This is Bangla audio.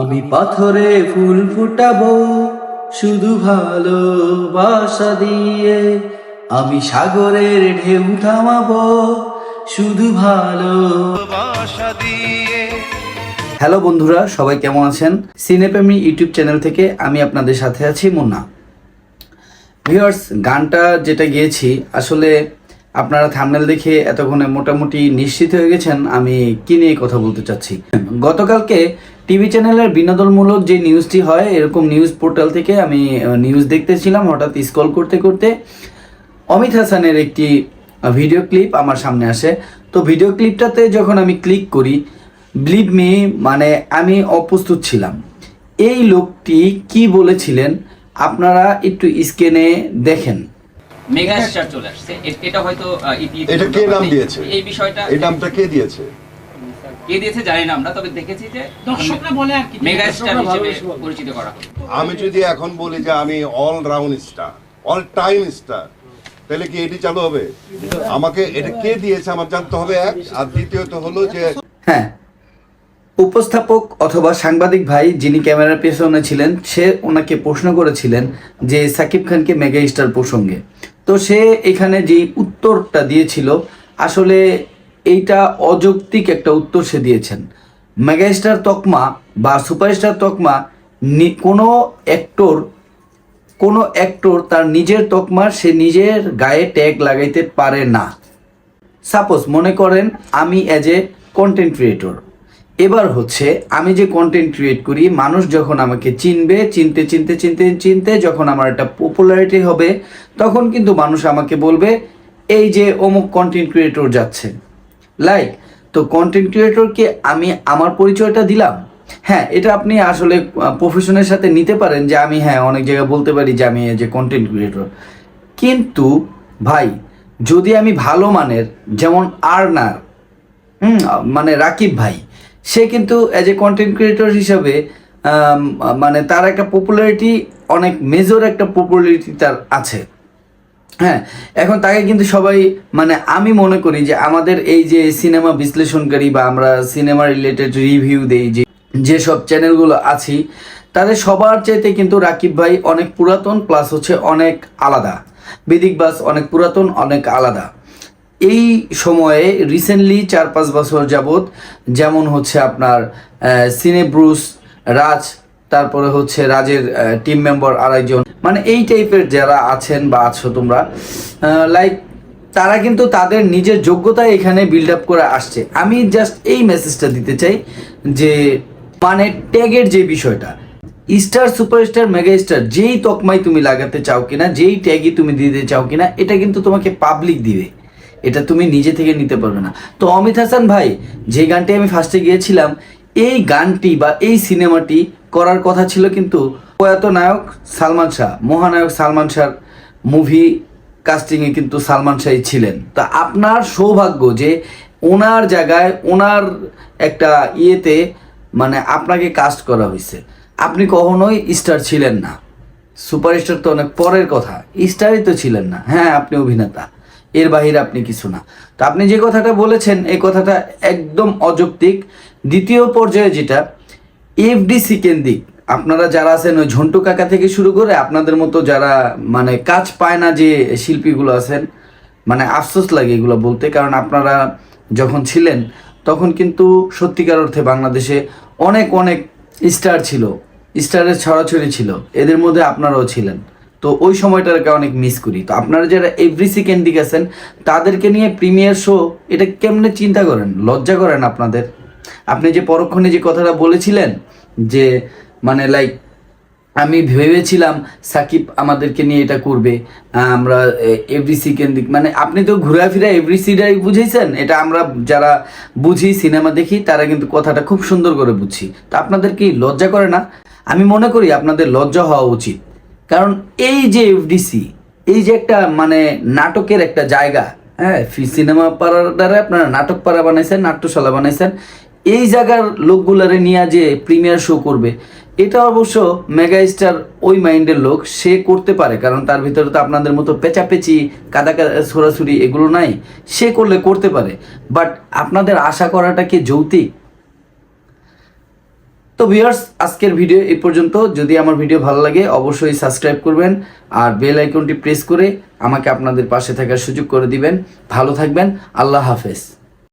আমি পাথরে ফুল ফুটাবো, শুধু ভালোবাসা দিয়ে। আমি সাগরের ঢেউ থামাবো, শুধু ভালোবাসা দিয়ে। হ্যালো বন্ধুরা, সবাই কেমন আছেন? সিনেপ্রেমী ইউটিউব চ্যানেল থেকে আমি আপনাদের সাথে আছি মুন্না। ভিউয়ার্স, গানটা যেটা গিয়েছি, আসলে আপনারা থামনেল দেখে এতক্ষণে মোটামুটি নিশ্চিত হয়ে গেছেন, আমি কি নিয়ে কথা বলতে চাচ্ছি? গতকালকে টিভি চ্যানেলের বিনোদনমূলক যে নিউজটি হয় এরকম নিউজ পোর্টাল থেকে আমি নিউজ দেখতেছিলাম হঠাৎ স্ক্রল করতে করতে অমিত হাসানের একটি ভিডিও ক্লিপ আমার সামনে আসে। তো ভিডিও ক্লিপটাতে যখন আমি ক্লিক করি বিলিভ মি মানে আমি অপ্রস্তুত ছিলাম। এই লোকটি কি বলেছিলেন আপনারা একটু স্ক্রিনে দেখেন। মেগা স্টার চলে আসছে। এটা হয়তো এটা কে নাম দিয়েছে? এই বিষয়টা এই নামটা কে দিয়েছে? কে দিয়েছে জানি না আমরা তবে দেখেছি যে দর্শকরা বলে আর কি মেগা স্টার হিসেবে পরিচিত করা। আমি যদি এখন বলি যে আমি all round star all time star তাহলে কি এটি চালু হবে? আমাকে এটা কে দিয়েছে আমার জানতে হবে এক আর দ্বিতীয়ত হলো যে হ্যাঁ উপস্থাপক অথবা সাংবাদিক ভাই যিনি ক্যামেরার পেছনে ছিলেন সে ওনাকে প্রশ্ন করেছিলেন যে সাকিব খানকে মেগা স্টার প্রসঙ্গে। তো সে এখানে যে উত্তরটা দিয়েছিল আসলে এইটা অযৌক্তিক একটা উত্তর সে দিয়েছেন। মেগা স্টার তকমা বা সুপারস্টার তকমা কোনো অ্যাক্টর কোনো অ্যাক্টর তার নিজের তকমা সে নিজের গায়ে ট্যাগ লাগাইতে পারে না। সাপোজ মনে করেন আমি অ্যাজ এ কন্টেন্ট ক্রিয়েটর এবার হচ্ছে আমি যে কন্টেন্ট ক্রিয়েট করি, মানুষ যখন আমাকে চিনবে, চিনতে চিনতে চিনতে চিনতে যখন আমার একটা পপুলারিটি হবে, তখন কিন্তু মানুষ আমাকে বলবে, এই যে অমুক কন্টেন্ট ক্রিয়েটর যাচ্ছে। লাইক তো কন্টেন্ট ক্রিয়েটরকে আমি আমার পরিচয়টা দিলাম। হ্যাঁ এটা আপনি আসলে প্রফেশনের সাথে নিতে পারেন যে আমি হ্যাঁ অনেক জায়গায় বলতে পারি যে আমি যে কন্টেন্ট ক্রিয়েটর কিন্তু ভাই, যদি আমি ভালো মানের, যেমন আর্নার হুম মানে রাকিব ভাই, সে কিন্তু অ্যাজ এ কন্টেন্ট ক্রিয়েটর হিসাবে মানে তার একটা পপুলারিটি অনেক মেজর একটা পপুলারিটি তার আছে। হ্যাঁ এখন তাকে কিন্তু সবাই মানে আমি মনে করি যে আমাদের এই যে সিনেমা বিশ্লেষণকারী বা আমরা সিনেমা রিলেটেড রিভিউ দেই যে, যেসব চ্যানেলগুলো আছি, তাদের সবার চাইতে কিন্তু রাকিব ভাই অনেক পুরাতন প্লাস হচ্ছে অনেক আলাদা। বেদিক বাস অনেক পুরাতন, অনেক আলাদা। এই সময়ে রিসেন্টলি চার পাঁচ বছর যাবৎ যেমন হচ্ছে আপনার সিনে ব্রুস রাজ তারপরে হচ্ছে রাজের টিম মেম্বার আরেকজন। মানে এই টাইপের যারা আছেন বা আছো তোমরা লাইক তারা কিন্তু তাদের নিজের যোগ্যতা এখানে বিল্ড আপ করে আসছে। আমি জাস্ট এই মেসেজটা দিতে চাই যে মানে ট্যাগের যে বিষয়টা স্টার সুপারস্টার মেগা স্টার যেই তকমাই তুমি লাগাতে চাও কিনা, যেই ট্যাগই তুমি দিতে চাও কিনা, এটা কিন্তু তোমাকে পাবলিক দিবে। এটা তুমি নিজে থেকে নিতে পারবে না। তো অমিত হাসান ভাই, যে গানটি আমি ফার্স্টে গিয়েছিলাম এই গানটি বা এই সিনেমাটি করার কথা ছিল কিন্তু প্রয়াত নায়ক সালমান শাহ, মহানায়ক সালমান শাহ মুভি কাস্টিংয়ে কিন্তু সালমান শাহ ছিলেন। তা আপনার সৌভাগ্য যে ওনার জায়গায়, ওনার একটা ইয়েতে মানে আপনাকে কাস্ট করা হয়েছে। আপনি কখনোই স্টার ছিলেন না। সুপারস্টার তো অনেক পরের কথা। স্টারই তো ছিলেন না। হ্যাঁ আপনি অভিনেতা। এর বাহিরে আপনি কিছু না। তো আপনি যে কথাটা বলেছেন, এই কথাটা একদম অযৌক্তিক। দ্বিতীয় পর্যায়ে যেটা এফডিসি কেন্দ্রিক। আপনারা যারা আছেন ওই ঝন্টু কাকা থেকে শুরু করে আপনাদের মতো যারা মানে কাজ পায় না যে শিল্পীগুলো আছেন মানে আফসোস লাগে এগুলো বলতে। কারণ আপনারা যখন ছিলেন, তখন কিন্তু সত্যিকার অর্থে বাংলাদেশে অনেক অনেক স্টার ছিল। স্টারের ছড়াছড়ি ছিল। এদের মধ্যে আপনারাও ছিলেন। তো ওই সময়টাকে অনেক মিস করি। তো আপনারা যারা এভরি সেকেন্ড দিকে আছেন, তাদেরকে নিয়ে প্রিমিয়ার শো এটা কেমনে চিন্তা করেন? লজ্জা করেন আপনাদের? আপনি যে পরক্ষণে যে কথাটা বলেছিলেন, যে মানে লাইক আমি ভেবেছিলাম সাকিব আমাদেরকে নিয়ে এটা করবে, আমরা এভরিসি কেন্দ্রিক মানে আপনি তো ঘোরাফেরা এভরিসিটাই বুঝেছেন? এটা আমরা যারা বুঝি, সিনেমা দেখি, তারা কিন্তু কথাটা খুব সুন্দর করে বুঝি। তো আপনাদের কি লজ্জা করে না? আমি মনে করি আপনাদের লজ্জা হওয়া উচিত। কারণ এই যে এফডিসি এই যে একটা মানে নাটকের একটা জায়গা হ্যাঁ সিনেমা পাড়ার দ্বারা আপনারা নাটক পাড়া বানাইছেন, নাট্যশালা বানাইছেন, এই জায়গার লোকগুলারে নিয়ে যে প্রিমিয়ার শো করবে, এটা অবশ্য মেগা স্টার ওই মাইন্ডের লোক, সে করতে পারে, কারণ তার ভিতরে তো আপনাদের মতো পেঁচাপেচি কাদা কাদা ছোড়াছুরি এগুলো নাই, সে করলে করতে পারে। বাট আপনাদের আশা করাটা কি যৌতিক? তো ভিউয়ার্স, আজকের ভিডিও এই পর্যন্ত। যদি আমার ভিডিও ভালো লাগে, অবশ্যই সাবস্ক্রাইব করবেন আর বেল আইকনটি প্রেস করে আমাকে আপনাদের পাশে থাকার সুযোগ করে দিবেন। ভালো থাকবেন, আল্লাহ হাফেজ।